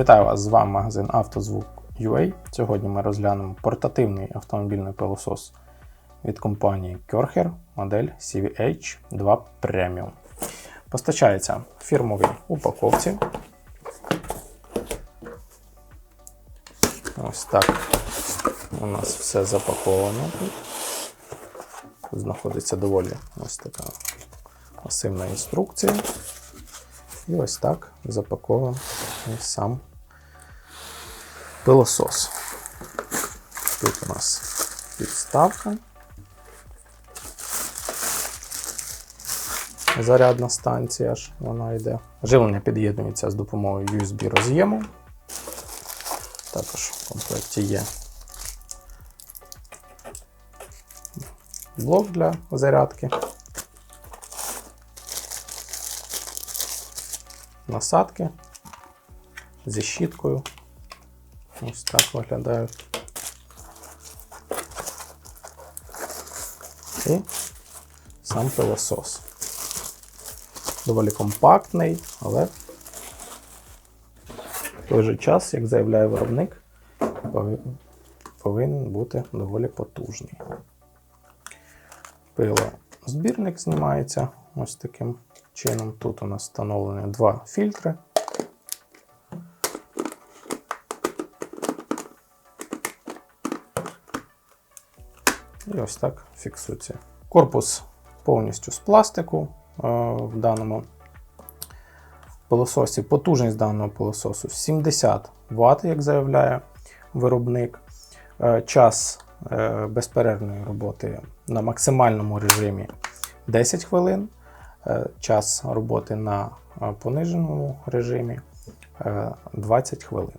Вітаю вас! З вами магазин «Автозвук.UA». Сьогодні ми розглянемо портативний автомобільний пилосос від компанії Körcher модель CVH2 Premium. Постачається в фірмовій упаковці. Ось так у нас все запаковано. знаходиться доволі ось така масивна інструкція. І ось так запакований сам пилосос. Тут у нас підставка. Зарядна станція ж вона йде. Живлення під'єднується з допомогою USB роз'єму. Також в комплекті є блок для зарядки. насадки зі щіткою. Ось так виглядають. І сам пилосос. Доволі компактний, але в той же час, як заявляє виробник, повинен бути доволі потужний. Пилозбірник знімається ось таким чином. Тут у нас встановлені два фільтри. І ось так фіксується. Корпус повністю з пластику е, в даному пилососі. Потужність даного пилососу 70 Вт, як заявляє виробник. Е, час е, безперервної роботи на максимальному режимі 10 хвилин. Час роботи на пониженому режимі е, 20 хвилин.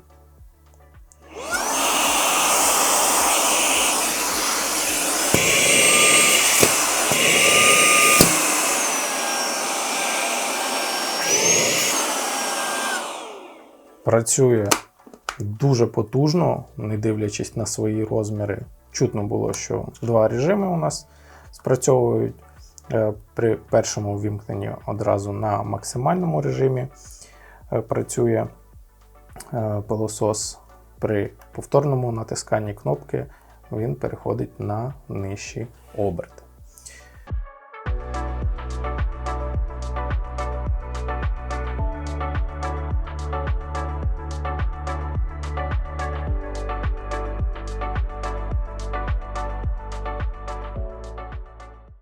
Працює дуже потужно, не дивлячись на свої розміри. Чутно було, що два режими у нас спрацьовують. Е, При першому вімкненні одразу на максимальному режимі е, працює е, пилосос. При повторному натисканні кнопки він переходить на нижчі оберти.